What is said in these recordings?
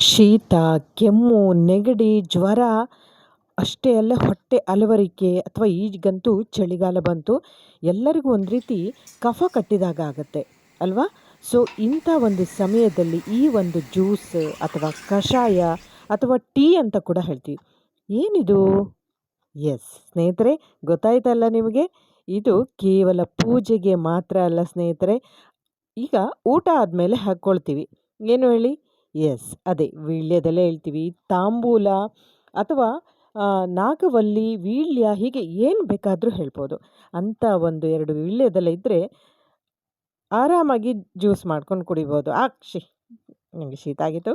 ಶೀತ, ಕೆಮ್ಮು, ನೆಗಡಿ, ಜ್ವರ ಅಷ್ಟೇ ಅಲ್ಲ, ಹೊಟ್ಟೆ ಅಲವರಿಕೆ ಅಥವಾ ಈಗಂತೂ ಚಳಿಗಾಲ ಬಂತು. ಎಲ್ಲರಿಗೂ ಒಂದು ರೀತಿ ಕಫ ಕಟ್ಟಿದಾಗ ಆಗುತ್ತೆ, ಅಲ್ವಾ? ಸೊ ಇಂಥ ಒಂದು ಸಮಯದಲ್ಲಿ ಈ ಒಂದು ಜ್ಯೂಸ್ ಅಥವಾ ಕಷಾಯ ಅಥವಾ ಟೀ ಅಂತ ಕೂಡ ಹೇಳ್ತೀವಿ. ಏನಿದು? ಎಸ್ ಸ್ನೇಹಿತರೆ ಗೊತ್ತಾಯ್ತಲ್ಲ ನಿಮಗೆ? ಇದು ಕೇವಲ ಪೂಜೆಗೆ ಮಾತ್ರ ಅಲ್ಲ ಸ್ನೇಹಿತರೆ. ಈಗ ಊಟ ಆದಮೇಲೆ ಹಾಕ್ಕೊಳ್ತೀವಿ. ಏನು ಹೇಳಿ? ಎಸ್ ಅದೇ ವೀಳ್ಯದೆಲೆ ಹೇಳ್ತೀವಿ. ತಾಂಬೂಲ ಅಥವಾ ನಾಗವಲ್ಲಿ ವೀಳ್ಯ ಹೀಗೆ ಏನು ಬೇಕಾದರೂ ಹೇಳ್ಬೋದು. ಅಂಥ ಒಂದು ಎರಡು ವೀಳ್ಯದೆಲೆ ಇದ್ದರೆ ಆರಾಮಾಗಿ ಜ್ಯೂಸ್ ಮಾಡ್ಕೊಂಡು ಕುಡಿಬೋದು. ಆಕ್ಷಿ ನನಗೆ ಶೀತ ಆಗಿತ್ತು.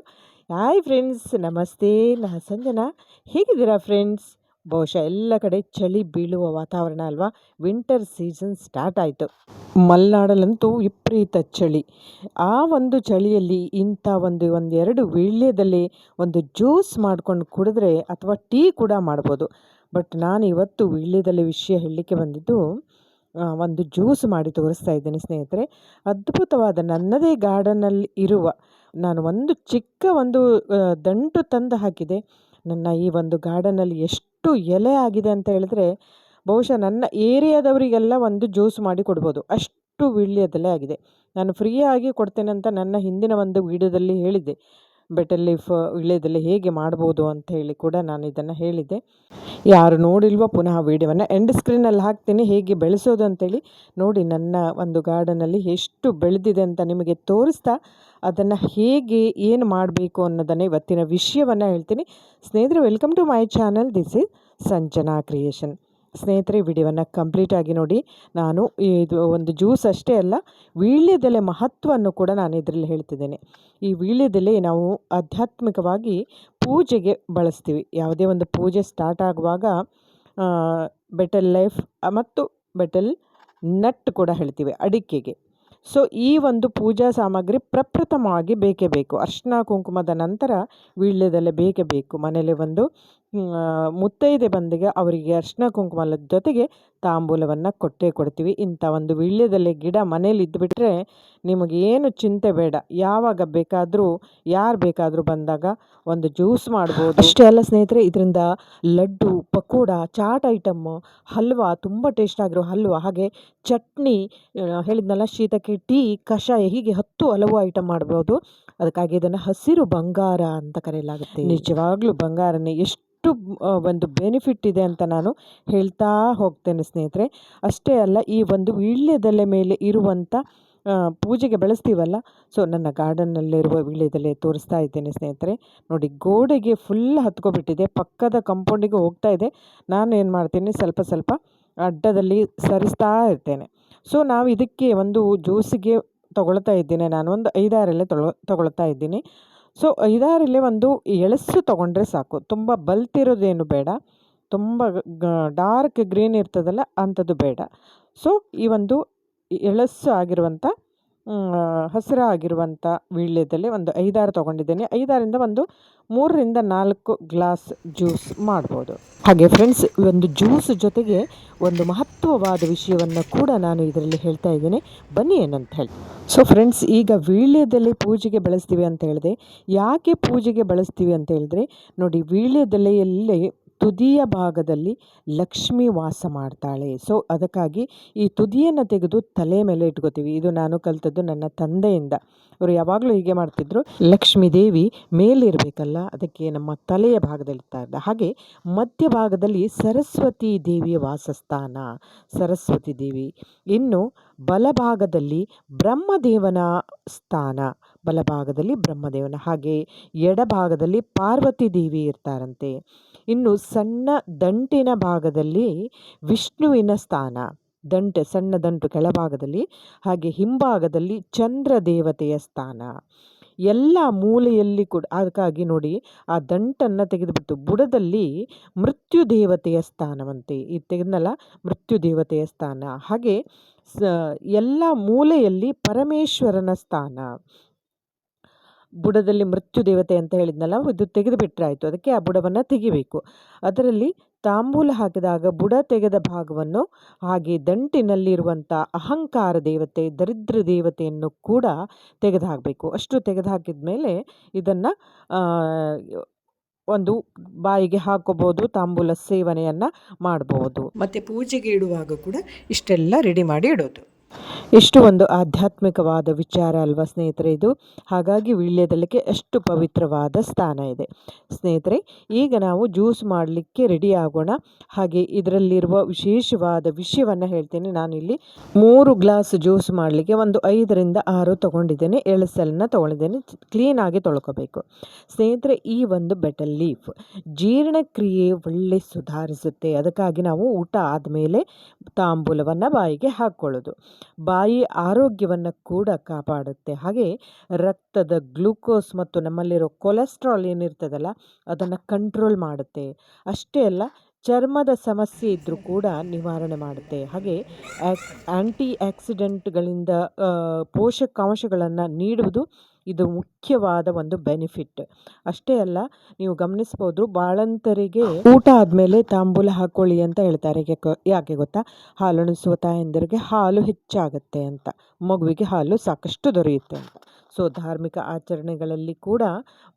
ಹಾಯ್ ಫ್ರೆಂಡ್ಸ್, ನಮಸ್ತೆ. ನಾ ಸಂಜನಾ. ಹೇಗಿದ್ದೀರಾ ಫ್ರೆಂಡ್ಸ್? ಬಹುಶಃ ಎಲ್ಲ ಕಡೆ ಚಳಿ ಬೀಳುವ ವಾತಾವರಣ ಅಲ್ವಾ? ವಿಂಟರ್ ಸೀಸನ್ ಸ್ಟಾರ್ಟ್ ಆಯಿತು. ಮಲೆನಾಡಲ್ಲಂತೂ ವಿಪರೀತ ಚಳಿ. ಆ ಒಂದು ಚಳಿಯಲ್ಲಿ ಇಂಥ ಒಂದು ಒಂದು ಎರಡು ವೀಳ್ಯದಲ್ಲಿ ಒಂದು ಜ್ಯೂಸ್ ಮಾಡ್ಕೊಂಡು ಕುಡಿದ್ರೆ ಅಥವಾ ಟೀ ಕೂಡ ಮಾಡ್ಬೋದು. ಬಟ್ ನಾನು ಇವತ್ತು ವೀಳ್ಯದಲ್ಲಿ ವಿಷಯ ಹೇಳಲಿಕ್ಕೆ ಬಂದಿದ್ದು ಒಂದು ಜ್ಯೂಸ್ ಮಾಡಿ ತೋರಿಸ್ತಾ ಇದ್ದೇನೆ ಸ್ನೇಹಿತರೆ. ಅದ್ಭುತವಾದ ನನ್ನದೇ ಗಾರ್ಡನಲ್ಲಿ ಇರುವ ನಾನು ಒಂದು ಚಿಕ್ಕ ಒಂದು ದಂಟು ತಂದು ಹಾಕಿದೆ. ನನ್ನ ಈ ಒಂದು ಗಾರ್ಡನಲ್ಲಿ ಎಷ್ಟು ಎಲೆ ಆಗಿದೆ ಅಂತ ಹೇಳಿದ್ರೆ, ಬಹುಶಃ ನನ್ನ ಏರಿಯಾದವರಿಗೆಲ್ಲ ಒಂದು ಜ್ಯೂಸ್ ಮಾಡಿ ಕೊಡ್ಬೋದು. ಅಷ್ಟು ವೀಳ್ಯದೆಲೆ ಆಗಿದೆ. ನಾನು ಫ್ರೀಯಾಗಿ ಕೊಡ್ತೇನೆ ಅಂತ ನನ್ನ ಹಿಂದಿನ ಒಂದು ವೀಡಿಯೋದಲ್ಲಿ ಹೇಳಿದ್ದೆ. ಬೆಟರ್ ಲೀಫ್ ವಿಳ್ಯದಲ್ಲಿ ಹೇಗೆ ಮಾಡ್ಬೋದು ಅಂತ ಹೇಳಿ ಕೂಡ ನಾನು ಇದನ್ನು ಹೇಳಿದ್ದೆ. ಯಾರು ನೋಡಿಲ್ವೋ ಪುನಃ ವೀಡಿಯೋವನ್ನು ಎಂಡ್ ಸ್ಕ್ರೀನಲ್ಲಿ ಹಾಕ್ತೀನಿ. ಹೇಗೆ ಬೆಳೆಸೋದು ಅಂತೇಳಿ ನೋಡಿ ನನ್ನ ಒಂದು ಗಾರ್ಡನಲ್ಲಿ ಎಷ್ಟು ಬೆಳೆದಿದೆ ಅಂತ ನಿಮಗೆ ತೋರಿಸ್ತಾ ಅದನ್ನು ಹೇಗೆ ಏನು ಮಾಡಬೇಕು ಅನ್ನೋದನ್ನು ಇವತ್ತಿನ ವಿಷಯವನ್ನು ಹೇಳ್ತೀನಿ. ಸ್ನೇಹಿತರೆ welcome to my channel this is Sanjana creation ಸ್ನೇಹಿತರೆ ವಿಡಿಯೋವನ್ನು ಕಂಪ್ಲೀಟಾಗಿ ನೋಡಿ. ನಾನು ಇದು ಒಂದು ಜ್ಯೂಸ್ ಅಷ್ಟೇ ಅಲ್ಲ, ವೀಳ್ಯದೆಲೆ ಮಹತ್ವವನ್ನು ಕೂಡ ನಾನು ಇದರಲ್ಲಿ ಹೇಳ್ತಿದ್ದೇನೆ. ಈ ವೀಳ್ಯದೆಲೆ ನಾವು ಆಧ್ಯಾತ್ಮಿಕವಾಗಿ ಪೂಜೆಗೆ ಬಳಸ್ತೀವಿ. ಯಾವುದೇ ಒಂದು ಪೂಜೆ ಸ್ಟಾರ್ಟ್ ಆಗುವಾಗ ಬೆಟಲ್ ಲೈಫ್ ಮತ್ತು ಬೆಟಲ್ ನಟ್ ಕೂಡ ಹೇಳ್ತೀವಿ, ಅಡಿಕೆಗೆ. ಸೊ ಈ ಒಂದು ಪೂಜಾ ಸಾಮಗ್ರಿ ಪ್ರಪ್ರಥಮವಾಗಿ ಬೇಕೇ ಬೇಕು. ಅರ್ಶಿನ, ಕುಂಕುಮದ ನಂತರ ವೀಳ್ಯದಲ್ಲೇ ಬೇಕೇ ಬೇಕು. ಮನೇಲಿ ಒಂದು ಮುತ್ತೈದೆ ಬಂದಿಗೆ ಅವರಿಗೆ ಅರ್ಶಿನ ಕುಂಕುಮದ ಜೊತೆಗೆ ತಾಂಬೂಲವನ್ನು ಕೊಟ್ಟೇ ಕೊಡ್ತೀವಿ. ಇಂಥ ಒಂದು ವೀಳ್ಯದೆಲೆ ಗಿಡ ಮನೇಲಿ ಇದ್ದುಬಿಟ್ರೆ ನಿಮಗೆ ಏನು ಚಿಂತೆ ಬೇಡ. ಯಾವಾಗ ಬೇಕಾದರೂ ಯಾರು ಬೇಕಾದರೂ ಬಂದಾಗ ಒಂದು ಜ್ಯೂಸ್ ಮಾಡ್ಬೋದು. ಅಷ್ಟೇ ಅಲ್ಲ ಸ್ನೇಹಿತರೆ ಇದರಿಂದ ಲಡ್ಡು ಪಕೋಡ ಚಾಟ್ ಐಟಮ್ಮು ಹಲ್ವಾ ತುಂಬ ಟೇಸ್ಟ್ ಆಗಿರೋ ಹಲ್ವಾ. ಹಾಗೆ ಚಟ್ನಿ ಹೇಳಿದ್ನಲ್ಲ ಶೀತಕ್ಕೆ ಟೀ ಕಷಾಯ ಹೀಗೆ ಹತ್ತು ಹಲವು ಐಟಮ್ ಮಾಡ್ಬೋದು. ಅದಕ್ಕಾಗಿ ಇದನ್ನು ಹಸಿರು ಬಂಗಾರ ಅಂತ ಕರೆಯಲಾಗುತ್ತೆ. ನಿಜವಾಗ್ಲೂ ಬಂಗಾರನೇ. ಎಷ್ಟು ಒಂದು ಬೆನಿಫಿಟ್ ಇದೆ ಅಂತ ನಾನು ಹೇಳ್ತಾ ಹೋಗ್ತೇನೆ ಸ್ನೇಹಿತರೆ. ಅಷ್ಟೇ ಅಲ್ಲ, ಈ ಒಂದು ವೀಳ್ಯದೆಲೆ ಮೇಲೆ ಇರುವಂಥ ಪೂಜೆಗೆ ಬಳಸ್ತೀವಲ್ಲ, ಸೊ ನನ್ನ ಗಾರ್ಡನ್ನಲ್ಲಿರುವ ವೀಳ್ಯದೆಲೆ ತೋರಿಸ್ತಾ ಇದ್ದೇನೆ ಸ್ನೇಹಿತರೆ. ನೋಡಿ, ಗೋಡೆಗೆ ಫುಲ್ ಹತ್ಕೊಬಿಟ್ಟಿದೆ, ಪಕ್ಕದ ಕಂಪೌಂಡಿಗೆ ಹೋಗ್ತಾ ಇದೆ. ನಾನು ಏನು ಮಾಡ್ತೀನಿ, ಸ್ವಲ್ಪ ಸ್ವಲ್ಪ ಅಡ್ಡದಲ್ಲಿ ಸರಿಸ್ತಾ ಇರ್ತೇನೆ. ಸೊ ನಾವು ಇದಕ್ಕೆ ಒಂದು ಜ್ಯೂಸಿಗೆ ತಗೊಳ್ತಾ ಇದ್ದೀನಿ, ನಾನು ಒಂದು ಐದಾರಲ್ಲೇ ತಗೊಳ್ತಾ ಇದ್ದೀನಿ. ಸೊ ಐದಾರಲ್ಲಿ ಒಂದು ಎಳಸು ತೊಗೊಂಡ್ರೆ ಸಾಕು. ತುಂಬ ಬಲ್ತಿರೋದೇನು ಬೇಡ. ತುಂಬ ಡಾರ್ಕ್ ಗ್ರೀನ್ ಇರ್ತದಲ್ಲ, ಅಂಥದ್ದು ಬೇಡ. ಸೊ ಈ ಒಂದು ಎಳಸು ಆಗಿರುವಂಥ ಹಸಿರಾಗಿರುವಂಥ ವೀಳ್ಯದಲ್ಲಿ ಒಂದು ಐದಾರು ತೊಗೊಂಡಿದ್ದೀನಿ. ಐದಾರಿಂದ ಒಂದು ಮೂರರಿಂದ ನಾಲ್ಕು ಗ್ಲಾಸ್ ಜ್ಯೂಸ್ ಮಾಡ್ಬೋದು. ಹಾಗೆ ಫ್ರೆಂಡ್ಸ್ ಒಂದು ಜ್ಯೂಸ್ ಜೊತೆಗೆ ಒಂದು ಮಹತ್ವವಾದ ವಿಷಯವನ್ನು ಕೂಡ ನಾನು ಇದರಲ್ಲಿ ಹೇಳ್ತಾ ಇದ್ದೀನಿ. ಬನ್ನಿ ಏನಂತ ಹೇಳಿ. ಸೊ ಫ್ರೆಂಡ್ಸ್ ಈಗ ವೀಳ್ಯದೆಲೆ ಪೂಜೆಗೆ ಬಳಸ್ತೀವಿ ಅಂತ ಹೇಳಿದೆ. ಯಾಕೆ ಪೂಜೆಗೆ ಬಳಸ್ತೀವಿ ಅಂತ ಹೇಳಿದ್ರೆ, ನೋಡಿ ವೀಳ್ಯದೆಲೆಯಲ್ಲಿ ತುದಿಯ ಭಾಗದಲ್ಲಿ ಲಕ್ಷ್ಮಿ ವಾಸ ಮಾಡ್ತಾಳೆ. ಸೊ ಅದಕ್ಕಾಗಿ ಈ ತುದಿಯನ್ನು ತೆಗೆದು ತಲೆ ಮೇಲೆ ಇಟ್ಕೋತೀವಿ. ಇದು ನಾನು ಕಲಿತದ್ದು ನನ್ನ ತಂದೆಯಿಂದ. ಅವರು ಯಾವಾಗಲೂ ಹೀಗೆ ಮಾಡ್ತಿದ್ರು. ಲಕ್ಷ್ಮೀ ದೇವಿ ಮೇಲಿರಬೇಕಲ್ಲ, ಅದಕ್ಕೆ ನಮ್ಮ ತಲೆಯ ಭಾಗದಲ್ಲಿ ಇರ್ತಾ ಹಾಗೆ ಮಧ್ಯಭಾಗದಲ್ಲಿ ಸರಸ್ವತಿ ದೇವಿಯ ವಾಸಸ್ಥಾನ. ಸರಸ್ವತಿ ದೇವಿ. ಇನ್ನು ಬಲಭಾಗದಲ್ಲಿ ಬ್ರಹ್ಮದೇವನ ಸ್ಥಾನ. ಬಲಭಾಗದಲ್ಲಿ ಬ್ರಹ್ಮದೇವನ. ಹಾಗೆ ಎಡಭಾಗದಲ್ಲಿ ಪಾರ್ವತಿ ದೇವಿ ಇರ್ತಾರಂತೆ. ಇನ್ನು ಸಣ್ಣ ದಂಟಿನ ಭಾಗದಲ್ಲಿ ವಿಷ್ಣುವಿನ ಸ್ಥಾನ. ದಂಟು, ಸಣ್ಣ ದಂಟು ಕೆಳಭಾಗದಲ್ಲಿ, ಹಾಗೆ ಹಿಂಭಾಗದಲ್ಲಿ ಚಂದ್ರ ದೇವತೆಯ ಸ್ಥಾನ. ಎಲ್ಲ ಮೂಲೆಯಲ್ಲಿ ಕೂಡ, ಅದಕ್ಕಾಗಿ ನೋಡಿ, ಆ ದಂಟನ್ನು ತೆಗೆದುಬಿಟ್ಟು ಬುಡದಲ್ಲಿ ಮೃತ್ಯು ದೇವತೆಯ ಸ್ಥಾನವಂತೆ. ಈ ತೆಗೆದ್ನಲ್ಲ, ಮೃತ್ಯು ದೇವತೆಯ ಸ್ಥಾನ. ಹಾಗೆ ಸ, ಎಲ್ಲ ಮೂಲೆಯಲ್ಲಿ ಪರಮೇಶ್ವರನ ಸ್ಥಾನ. ಬುಡದಲ್ಲಿ ಮೃತ್ಯು ದೇವತೆ ಅಂತ ಹೇಳಿದ್ನಲ್ಲ, ಇದು ತೆಗೆದು ಬಿಟ್ಟರೆ ಆಯಿತು ಅದಕ್ಕೆ ಆ ಬುಡವನ್ನು ತೆಗಿಬೇಕು. ಅದರಲ್ಲಿ ತಾಂಬೂಲ ಹಾಕಿದಾಗ ಬುಡ ತೆಗೆದ ಭಾಗವನ್ನು, ಹಾಗೆ ದಂಟಿನಲ್ಲಿರುವಂಥ ಅಹಂಕಾರ ದೇವತೆ, ದರಿದ್ರ ದೇವತೆಯನ್ನು ಕೂಡ ತೆಗೆದುಹಾಕಬೇಕು. ಅಷ್ಟು ತೆಗೆದುಹಾಕಿದ ಮೇಲೆ ಇದನ್ನು ಒಂದು ಬಾಯಿಗೆ ಹಾಕೋಬೋದು, ತಾಂಬೂಲ ಸೇವನೆಯನ್ನು ಮಾಡಬಹುದು ಮತ್ತು ಪೂಜೆಗೆ ಇಡುವಾಗ ಕೂಡ ಇಷ್ಟೆಲ್ಲ ರೆಡಿ ಮಾಡಿ ಇಡೋದು. ಎಷ್ಟು ಒಂದು ಆಧ್ಯಾತ್ಮಿಕವಾದ ವಿಚಾರ ಅಲ್ವಾ ಸ್ನೇಹಿತರೆ ಇದು? ಹಾಗಾಗಿ ವೀಳ್ಯದಲ್ಲಿಗೆ ಅಷ್ಟು ಪವಿತ್ರವಾದ ಸ್ಥಾನ ಇದೆ. ಸ್ನೇಹಿತರೆ, ಈಗ ನಾವು ಜ್ಯೂಸ್ ಮಾಡಲಿಕ್ಕೆ ರೆಡಿ ಆಗೋಣ. ಹಾಗೆ ಇದರಲ್ಲಿರುವ ವಿಶೇಷವಾದ ವಿಷಯವನ್ನು ಹೇಳ್ತೀನಿ. ನಾನಿಲ್ಲಿ ಮೂರು ಗ್ಲಾಸ್ ಜ್ಯೂಸ್ ಮಾಡಲಿಕ್ಕೆ ಒಂದು ಐದರಿಂದ ಆರು ತೊಗೊಂಡಿದ್ದೇನೆ. ಎಳಸಲನ್ನ ತೊಗೊಂಡಿದ್ದೇನೆ. ಕ್ಲೀನಾಗಿ ತೊಳ್ಕೊಬೇಕು. ಸ್ನೇಹಿತರೆ, ಈ ಒಂದು ಬೆಟಲ್ ಲೀಫ್ ಜೀರ್ಣಕ್ರಿಯೆ ಒಳ್ಳೆ ಸುಧಾರಿಸುತ್ತೆ. ಅದಕ್ಕಾಗಿ ನಾವು ಊಟ ಆದಮೇಲೆ ತಾಂಬೂಲವನ್ನು ಬಾಯಿಗೆ ಹಾಕ್ಕೊಳ್ಳೋದು. ಬಾಯಿ ಆರೋಗ್ಯವನ್ನು ಕೂಡ ಕಾಪಾಡುತ್ತೆ. ಹಾಗೆ ರಕ್ತದ ಗ್ಲೂಕೋಸ್ ಮತ್ತು ನಮ್ಮಲ್ಲಿರೋ ಕೊಲೆಸ್ಟ್ರಾಲ್ ಏನಿರ್ತದಲ್ಲ, ಅದನ್ನು ಕಂಟ್ರೋಲ್ ಮಾಡುತ್ತೆ. ಅಷ್ಟೇ ಅಲ್ಲ, ಚರ್ಮದ ಸಮಸ್ಯೆ ಇದ್ದರೂ ಕೂಡ ನಿವಾರಣೆ ಮಾಡುತ್ತೆ. ಹಾಗೆ ಆ್ಯಂಟಿ ಆಕ್ಸಿಡೆಂಟ್ಗಳಿಂದ ಪೋಷಕಾಂಶಗಳನ್ನು ನೀಡುವುದು ಇದು ಮುಖ್ಯವಾದ ಒಂದು ಬೆನಿಫಿಟ್. ಅಷ್ಟೇ ಅಲ್ಲ, ನೀವು ಗಮನಿಸ್ಬೋದು ಬಾಳಂತರಿಗೆ ಊಟ ಆದಮೇಲೆ ತಾಂಬೂಲ ಹಾಕೊಳ್ಳಿ ಅಂತ ಹೇಳ್ತಾರೆ. ಯಾಕೆ ಗೊತ್ತಾ? ಹಾಲುಣಿಸುವ ತಾಯಂದಿರಿಗೆ ಹಾಲು ಹೆಚ್ಚಾಗುತ್ತೆ ಅಂತ. ಮಗುವಿಗೆ ಹಾಲು ಸಾಕಷ್ಟು ದೊರೆಯುತ್ತೆ ಅಂತ. ಸೊ, ಧಾರ್ಮಿಕ ಆಚರಣೆಗಳಲ್ಲಿ ಕೂಡ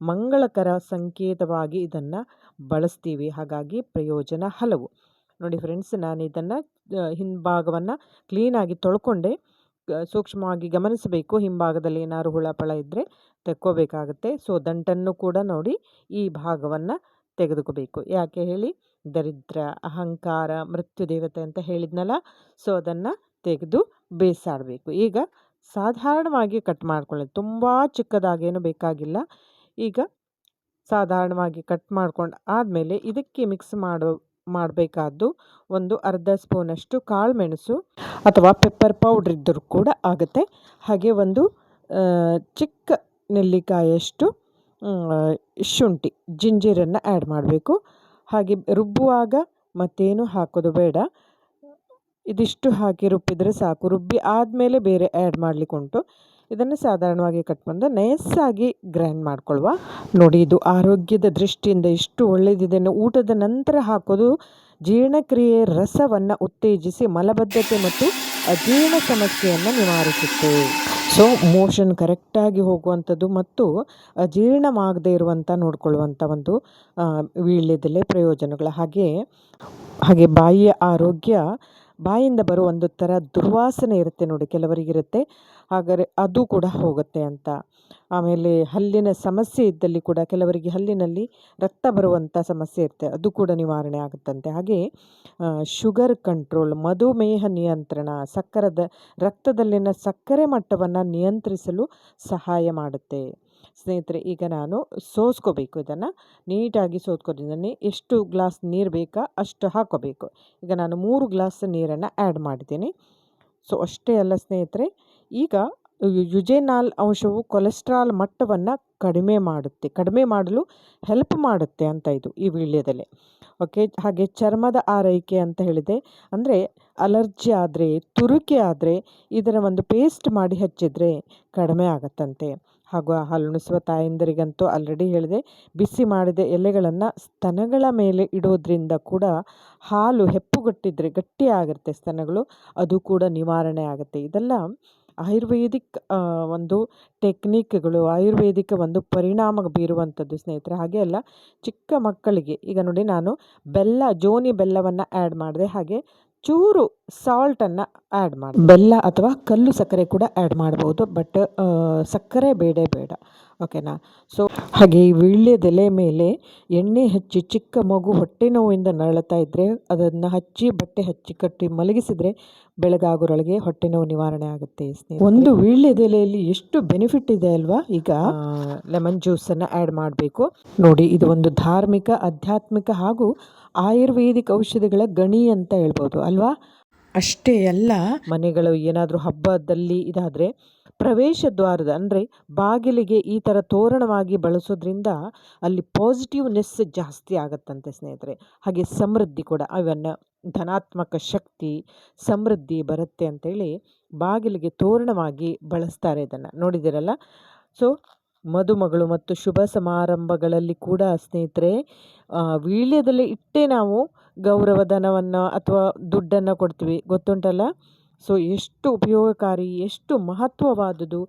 ಮಂಗಳಕರ ಸಂಕೇತವಾಗಿ ಇದನ್ನು ಬಳಸ್ತೀವಿ. ಹಾಗಾಗಿ ಪ್ರಯೋಜನ ಹಲವು. ನೋಡಿ ಫ್ರೆಂಡ್ಸ್ ನಾನು ಇದನ್ನು ಹಿಂಭಾಗವನ್ನು ಕ್ಲೀನಾಗಿ ತೊಳ್ಕೊಂಡೆ. ಸೂಕ್ಷ್ಮವಾಗಿ ಗಮನಿಸಬೇಕು. ಹಿಂಭಾಗದಲ್ಲಿ ಏನಾದ್ರು ಹುಳಪಳ ಇದ್ದರೆ ತೆಕ್ಕೋಬೇಕಾಗುತ್ತೆ. ಸೊ, ದಂಟನ್ನು ಕೂಡ ನೋಡಿ ಈ ಭಾಗವನ್ನು ತೆಗೆದುಕೋಬೇಕು. ಯಾಕೆ ಹೇಳಿ? ದರಿದ್ರ, ಅಹಂಕಾರ, ಮೃತ್ಯು ದೇವತೆ ಅಂತ ಹೇಳಿದ್ನಲ್ಲ, ಸೊ, ಅದನ್ನು ತೆಗೆದು ಬೇಸಾಡಬೇಕು. ಈಗ ಸಾಧಾರಣವಾಗಿ ಕಟ್ ಮಾಡ್ಕೊಳ್ಳಿ ತುಂಬ ಚಿಕ್ಕದಾಗೇನು ಬೇಕಾಗಿಲ್ಲ. ಈಗ ಸಾಧಾರಣವಾಗಿ ಕಟ್ ಮಾಡ್ಕೊಂಡು ಆದಮೇಲೆ ಇದಕ್ಕೆ ಮಿಕ್ಸ್ ಮಾಡೋ ಮಾಡಬೇಕಾದ್ದು ಒಂದು ಅರ್ಧ ಸ್ಪೂನಷ್ಟು ಕಾಳು ಮೆಣಸು ಅಥವಾ ಪೆಪ್ಪರ್ ಪೌಡ್ರ್ ಇದ್ದರೂ ಕೂಡ ಆಗುತ್ತೆ. ಹಾಗೆ ಒಂದು ಚಿಕ್ಕ ನೆಲ್ಲಿಕಾಯಷ್ಟು ಶುಂಠಿ, ಜಿಂಜೀರನ್ನು ಆ್ಯಡ್ ಮಾಡಬೇಕು. ಹಾಗೆ ರುಬ್ಬುವಾಗ ಮತ್ತೇನು ಹಾಕೋದು ಬೇಡ. ಇದಿಷ್ಟು ಹಾಕಿ ರುಬ್ಬಿದರೆ ಸಾಕು. ರುಬ್ಬಿ ಆದಮೇಲೆ ಬೇರೆ ಆ್ಯಡ್ ಮಾಡಲಿಕ್ಕೆ ಉಂಟು ಇದನ್ನು ಸಾಧಾರಣವಾಗಿ ಕಟ್ ಬಂದು ನಯಸ್ಸಾಗಿ ಗ್ರೈಂಡ್ ಮಾಡ್ಕೊಳ್ವಾ. ನೋಡಿ, ಇದು ಆರೋಗ್ಯದ ದೃಷ್ಟಿಯಿಂದ ಎಷ್ಟು ಒಳ್ಳೆಯದಿದೆ ಊಟದ ನಂತರ ಹಾಕೋದು ಜೀರ್ಣಕ್ರಿಯೆ ರಸವನ್ನು ಉತ್ತೇಜಿಸಿ ಮಲಬದ್ಧತೆ ಮತ್ತು ಅಜೀರ್ಣ ಸಮಸ್ಯೆಯನ್ನು ನಿವಾರಿಸುತ್ತೆ. ಸೊ ಮೋಷನ್ ಕರೆಕ್ಟಾಗಿ ಹೋಗುವಂಥದ್ದು ಮತ್ತು ಅಜೀರ್ಣವಾಗದೇ ಇರುವಂಥ ನೋಡ್ಕೊಳ್ಳುವಂಥ ಒಂದು ವೀಳ್ಯದೆಲೆ ಪ್ರಯೋಜನಗಳು. ಹಾಗೆ ಹಾಗೆ ಬಾಯಿಯ ಆರೋಗ್ಯ, ಬಾಯಿಂದ ಬರುವ ಒಂದು ಥರ ದುರ್ವಾಸನೆ ಇರುತ್ತೆ ನೋಡಿ ಕೆಲವರಿಗಿರುತ್ತೆ ಹಾಗಾದರೆ ಅದು ಕೂಡ ಹೋಗುತ್ತೆ ಅಂತ. ಆಮೇಲೆ ಹಲ್ಲಿನ ಸಮಸ್ಯೆ ಇದ್ದಲ್ಲಿ ಕೂಡ ಕೆಲವರಿಗೆ ಹಲ್ಲಿನಲ್ಲಿ ರಕ್ತ ಬರುವಂಥ ಸಮಸ್ಯೆ ಇರುತ್ತೆ. ಅದು ಕೂಡ ನಿವಾರಣೆ ಆಗುತ್ತಂತೆ. ಹಾಗೆ ಶುಗರ್ ಕಂಟ್ರೋಲ್, ಮಧುಮೇಹ ನಿಯಂತ್ರಣ, ಸಕ್ಕರದ, ರಕ್ತದಲ್ಲಿನ ಸಕ್ಕರೆ ಮಟ್ಟವನ್ನು ನಿಯಂತ್ರಿಸಲು ಸಹಾಯ ಮಾಡುತ್ತೆ. ಸ್ನೇಹಿತರೆ, ಈಗ ನಾನು ಸೋಸ್ಕೋಬೇಕು. ಇದನ್ನು ನೀಟಾಗಿ ಸೋಸ್ಕೊಂಡಿದ್ದೀನಿ ಎಷ್ಟು ಗ್ಲಾಸ್ ನೀರು ಬೇಕಾ ಅಷ್ಟು ಹಾಕೋಬೇಕು ಈಗ ನಾನು ಮೂರು ಗ್ಲಾಸ್ ನೀರನ್ನು ಆ್ಯಡ್ ಮಾಡಿದ್ದೀನಿ. ಸೊ, ಅಷ್ಟೇ ಅಲ್ಲ ಸ್ನೇಹಿತರೆ ಈಗ ಯುಜೆನಾಲ್ ಅಂಶವು ಕೊಲೆಸ್ಟ್ರಾಲ್ ಮಟ್ಟವನ್ನು ಕಡಿಮೆ ಮಾಡುತ್ತೆ, ಕಡಿಮೆ ಮಾಡಲು ಹೆಲ್ಪ್ ಮಾಡುತ್ತೆ ಅಂತ ಇದು ಈ ವೀಳ್ಯದಲ್ಲಿ. ಓಕೆ ಹಾಗೆ ಚರ್ಮದ ಆರೈಕೆ ಅಂತ ಹೇಳಿದೆ. ಅಂದರೆ ಅಲರ್ಜಿ ಆದರೆ, ತುರುಕೆ ಆದರೆ ಇದರ ಒಂದು ಪೇಸ್ಟ್ ಮಾಡಿ ಹಚ್ಚಿದರೆ ಕಡಿಮೆ ಆಗತ್ತಂತೆ. ಹಾಗೂ ಹಾಲುಣಿಸುವ ತಾಯಂದಿರಿಗಂತೂ ಆಲ್ರೆಡಿ ಹೇಳಿದೆ, ಬಿಸಿ ಮಾಡಿದ ಎಲೆಗಳನ್ನು ಸ್ತನಗಳ ಮೇಲೆ ಇಡೋದ್ರಿಂದ ಕೂಡ ಹಾಲು ಹೆಪ್ಪುಗಟ್ಟಿದ್ರೆ ಗಟ್ಟಿಯಾಗಿರುತ್ತೆ ಸ್ತನಗಳು, ಅದು ಕೂಡ ನಿವಾರಣೆ ಆಗುತ್ತೆ. ಇದೆಲ್ಲ ಆಯುರ್ವೇದಿಕ್ ಒಂದು ಟೆಕ್ನಿಕ್ಗಳು, ಆಯುರ್ವೇದಿಕ ಒಂದು ಪರಿಣಾಮ ಬೀರುವಂಥದ್ದು ಸ್ನೇಹಿತರೆ. ಹಾಗೆ ಅಲ್ಲ, ಚಿಕ್ಕ ಮಕ್ಕಳಿಗೆ, ಈಗ ನೋಡಿ ನಾನು ಬೆಲ್ಲ, ಜೋನಿ ಬೆಲ್ಲವನ್ನು ಆ್ಯಡ್ ಮಾಡಿದೆ, ಹಾಗೆ ಚೂರು ಸಾಲ್ಟನ್ನು ಆ್ಯಡ್ ಮಾಡಿ ಬೆಲ್ಲ ಅಥವಾ ಕಲ್ಲು ಸಕ್ಕರೆ ಕೂಡ ಆ್ಯಡ್ ಮಾಡ್ಬೋದು ಬಟ್ ಸಕ್ಕರೆ ಬೇಡೇ ಬೇಡ. ಓಕೆನಾ? ಸೊ ಹಾಗೆ ಈ ವೀಳ್ಯದೆಲೆ ಮೇಲೆ ಎಣ್ಣೆ ಹಚ್ಚಿ ಚಿಕ್ಕ ಮಗು ಹೊಟ್ಟೆ ನೋವಿಂದ ನರಳುತ್ತಾ ಇದ್ದರೆ ಅದನ್ನು ಹಚ್ಚಿ ಬಟ್ಟೆ ಹಚ್ಚಿ ಕಟ್ಟಿ ಮಲಗಿಸಿದರೆ ಬೆಳಗಾಗೋರೊಳಗೆ ಹೊಟ್ಟೆ ನೋವು ನಿವಾರಣೆ ಆಗುತ್ತೆ ಒಂದು ವೀಳ್ಯದೆಲೆಯಲ್ಲಿ ಎಷ್ಟು ಬೆನಿಫಿಟ್ ಇದೆ ಅಲ್ವಾ ಈಗ? ಲೆಮನ್ ಜ್ಯೂಸನ್ನು ಆ್ಯಡ್ ಮಾಡಬೇಕು. ನೋಡಿ ಇದು ಒಂದು ಧಾರ್ಮಿಕ ಆಧ್ಯಾತ್ಮಿಕ ಹಾಗೂ ಆಯುರ್ವೇದಿಕ್ ಔಷಧಿಗಳ ಗಣಿ ಅಂತ ಹೇಳ್ಬೋದು ಅಲ್ವಾ? ಅಷ್ಟೇ ಅಲ್ಲ, ಮನೆಗಳು ಏನಾದರೂ ಹಬ್ಬದಲ್ಲಿ ಇದಾದರೆ ಪ್ರವೇಶ ದ್ವಾರದ ಅಂದರೆ ಬಾಗಿಲಿಗೆ ಈ ಥರ ತೋರಣವಾಗಿ ಬಳಸೋದ್ರಿಂದ ಅಲ್ಲಿ ಪಾಸಿಟಿವ್ನೆಸ್ ಜಾಸ್ತಿ ಆಗತ್ತಂತೆ ಸ್ನೇಹಿತರೆ. ಹಾಗೆ ಸಮೃದ್ಧಿ ಕೂಡ ಅವನ್ನು ಧನಾತ್ಮಕ ಶಕ್ತಿ, ಸಮೃದ್ಧಿ ಬರುತ್ತೆ ಅಂತೇಳಿ ಬಾಗಿಲಿಗೆ ತೋರಣವಾಗಿ ಬಳಸ್ತಾರೆ ಇದನ್ನು. ನೋಡಿದಿರಲ್ಲ ಸೊ ಮದುಮಗಳು ಮತ್ತು ಶುಭ ಸಮಾರಂಭಗಳಲ್ಲಿ ಕೂಡ ಸ್ನೇಹಿತರೆ ವೀಳ್ಯದಲ್ಲಿ ವೀಳ್ಯದೆಲೆ ಇಟ್ಟೇ ನಾವು ಗೌರವಧನವನ್ನು ಅಥವಾ ದುಡ್ಡನ್ನು ಕೊಡ್ತೀವಿ. ಗೊತ್ತುಂಟಲ್ಲ? ಸೊ ಎಷ್ಟು ಉಪಯೋಗಕಾರಿ, ಎಷ್ಟು ಮಹತ್ವವಾದುದು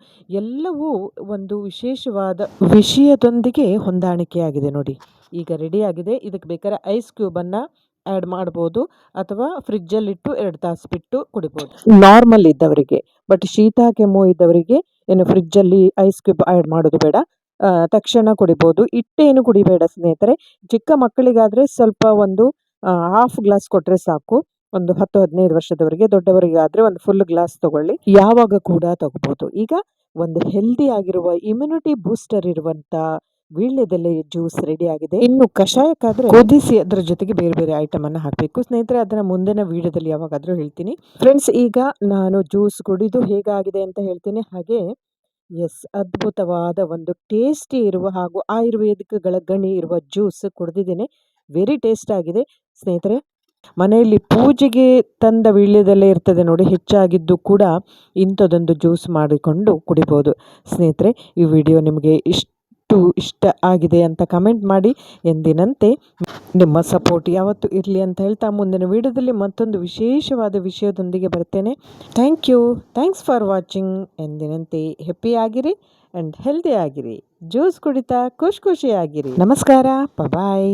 ಎಲ್ಲವೂ ಒಂದು ವಿಶೇಷವಾದ ವಿಷಯದೊಂದಿಗೆ ಹೊಂದಾಣಿಕೆಯಾಗಿದೆ ನೋಡಿ. ಈಗ ರೆಡಿಯಾಗಿದೆ. ಇದಕ್ಕೆ ಬೇಕಾದ್ರೆ ಐಸ್ ಕ್ಯೂಬನ್ನು ಆ್ಯಡ್ ಮಾಡ್ಬೋದು ಅಥವಾ ಫ್ರಿಜ್ಜಲ್ಲಿಟ್ಟು ಎರಡು ತಾಸು ಬಿಟ್ಟು ಕುಡಿಬೋದು. ನಾರ್ಮಲ್ ಇದ್ದವರಿಗೆ, ಬಟ್ ಶೀತ ಕೆಮ್ಮು ಇದ್ದವರಿಗೆ ಏನು ಫ್ರಿಜ್ಜಲ್ಲಿ ಐಸ್ ಕ್ಯೂಬ್ ಆ್ಯಡ್ ಮಾಡೋದು ಬೇಡ. ತಕ್ಷಣ ಕುಡಿಬೋದು. ಇಟ್ಟೇನು ಕುಡಿಬೇಡ ಸ್ನೇಹಿತರೆ. ಚಿಕ್ಕ ಮಕ್ಕಳಿಗಾದರೆ ಸ್ವಲ್ಪ ಒಂದು ಹಾಫ್ ಗ್ಲಾಸ್ ಕೊಟ್ಟರೆ ಸಾಕು. ಒಂದು ಹತ್ತು, ಹದಿನೈದು ವರ್ಷದವರೆಗೆ, ದೊಡ್ಡವರಿಗಾದರೆ ಒಂದು ಫುಲ್ ಗ್ಲಾಸ್ ತಗೊಳ್ಳಿ. ಯಾವಾಗ ಕೂಡ ತಗೋಬೋದು. ಈಗ ಒಂದು ಹೆಲ್ದಿ ಆಗಿರುವ ಇಮ್ಯುನಿಟಿ ಬೂಸ್ಟರ್ ಇರುವಂತ ವೀಳ್ಯದೆಲೆ ಜ್ಯೂಸ್ ರೆಡಿ ಆಗಿದೆ. ಇನ್ನು ಕಷಾಯಕ್ಕಾದ್ರೆ ಕುದಿಸಿ ಅದರ ಜೊತೆಗೆ ಬೇರೆ ಬೇರೆ ಐಟಮ್ ಅನ್ನ ಹಾಕಬೇಕು. ಸ್ನೇಹಿತರೆ ಅದನ್ನ ಮುಂದಿನ ವಿಡಿಯೋದಲ್ಲಿ ಯಾವಾಗಾದ್ರೂ ಹೇಳ್ತೀನಿ. ಫ್ರೆಂಡ್ಸ್ ಈಗ ನಾನು ಜ್ಯೂಸ್ ಕುಡಿದು ಹೇಗಾಗಿದೆ ಅಂತ ಹೇಳ್ತೀನಿ. ಹಾಗೆ ಎಸ್ ಅದ್ಭುತವಾದ ಒಂದು ಟೇಸ್ಟಿ ಇರುವ ಹಾಗೂ ಆಯುರ್ವೇದಿಕಗಳ ಗಣಿ ಇರುವ ಜ್ಯೂಸ್ ಕುಡಿದಿದ್ದೇನೆ. ವೆರಿ ಟೇಸ್ಟ್ ಆಗಿದೆ. ಸ್ನೇಹಿತರೆ ಮನೆಯಲ್ಲಿ ಪೂಜೆಗೆ ತಂದ ವೀಳ್ಯದಲ್ಲೇ ಇರ್ತದೆ ನೋಡಿ ಹೆಚ್ಚಾಗಿದ್ದು ಕೂಡ ಇಂಥದ್ದೊಂದು ಜ್ಯೂಸ್ ಮಾಡಿಕೊಂಡು ಕುಡಿಬೋದು. ಸ್ನೇಹಿತರೆ ಈ ವಿಡಿಯೋ ನಿಮಗೆ ಇಷ್ಟು ಇಷ್ಟ ಆಗಿದೆ ಅಂತ ಕಮೆಂಟ್ ಮಾಡಿ ಎಂದಿನಂತೆ. ನಿಮ್ಮ ಸಪೋರ್ಟ್ ಯಾವತ್ತೂ ಇರಲಿ ಅಂತ ಹೇಳ್ತಾ ಮುಂದಿನ ವಿಡಿಯೋದಲ್ಲಿ ಮತ್ತೊಂದು ವಿಶೇಷವಾದ ವಿಷಯದೊಂದಿಗೆ ಬರ್ತೇನೆ. Thank you thanks for watching ಎಂದಿನಂತೆ ಹೆಪ್ಪಿ ಆಗಿರಿ ಆ್ಯಂಡ್ ಹೆಲ್ದಿ ಆಗಿರಿ. ಜ್ಯೂಸ್ ಕುಡಿತಾ ಖುಷಿ ಖುಷಿಯಾಗಿರಿ ನಮಸ್ಕಾರ. ಬಾಯ್